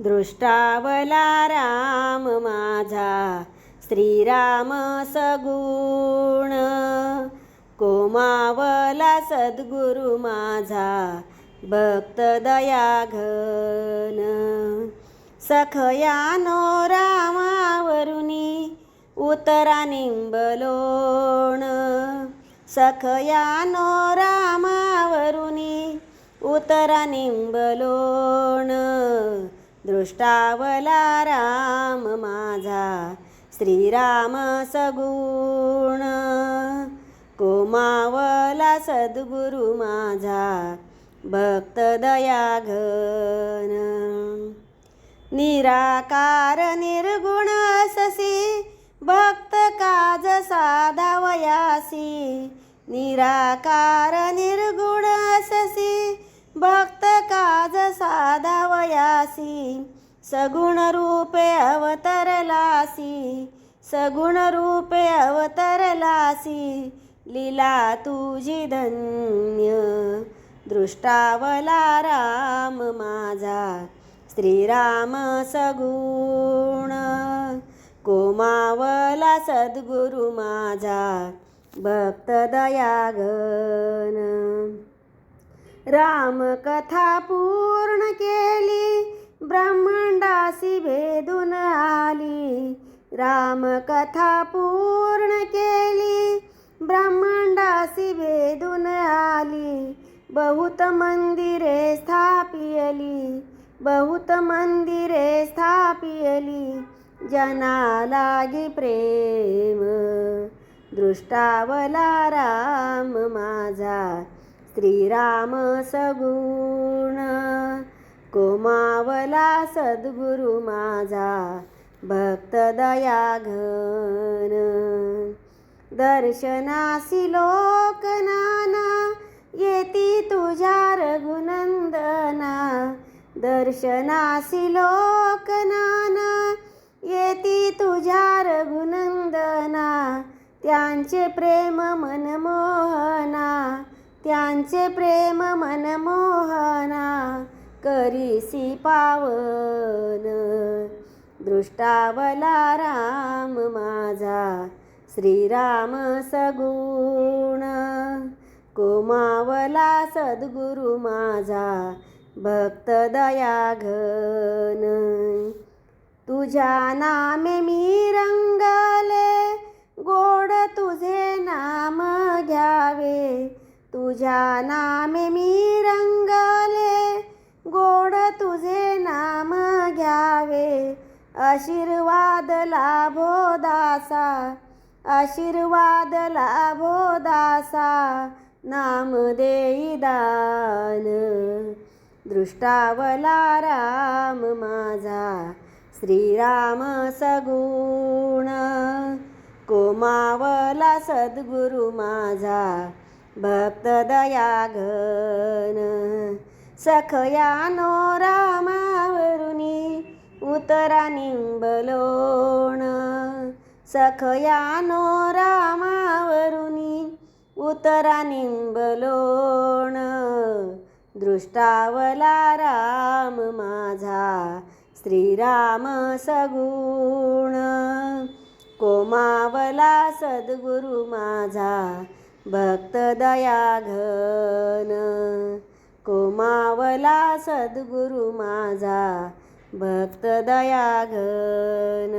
दृष्टावला राम माझा श्रीराम सगुण. कोमावला सद्गुरु माझा भक्त दयाघन. सखयानो रामावरुनी उतरा निंबलोण. सखयानो रामावरुनी उतरा निंबलोण. दृष्टावला राम माझा. श्रीराम सगुण. कोमावला सद्गुरु माझा. भक्त दयाघन. निराकार निर्गुण अससी भक्त काज साधावयासी. निराकार साधावयासी सगुण रूपे अवतरलासी सगुण रूपे अवतरलासी लीला तुझी धन्य दृष्टावला राम माझा श्रीराम सगुण कोमावला सद्गुरु माझा भक्त दयागन राम कथा पूर्ण केली ब्रह्मांडासी भेदून आली. राम कथा पूर्ण केली ब्रह्मांडासी भेदून आली. बहुत मंदिरे स्थापियली बहुत मंदिरे स्थापियली. जना लागी प्रेम दृष्टावला राम माझा. श्रीराम सगुण. कोमावला सद्गुरु माझा भक्त दयाघन. दर्शनासी लोक नाना येती तुझ्या रघुनंदना. दर्शनासी लोक नाना येती तुझ्या रघुनंदना. त्यांचे प्रेम मनमो त्यांचे प्रेम मनमोहना करीसी पावन. दृष्टावला राम माझा श्रीराम सगुण. कोमावला सद्गुरु माझा भक्त दयाघन. तुझ्या नामे मी रंग तुझ्या नामे मी रंगले गोड तुझे नाम घ्यावे. आशीर्वाद लाभो दासा आशीर्वाद लाभो दासा नाम देई दान. दृष्टावला राम माझा श्रीराम सगुण. कोमावला सद्गुरु माझा भक्त सखया नो रामावरुनी उतरा निंबलोण। सखयानो रामावरुनी उतरा निंबलोण। दृष्टावला राम माझा श्रीराम सगुण। कोमावला सद्गुरु माझा भक्त दयाघन कोमावला सद्गुरु माझा भक्त दयाघन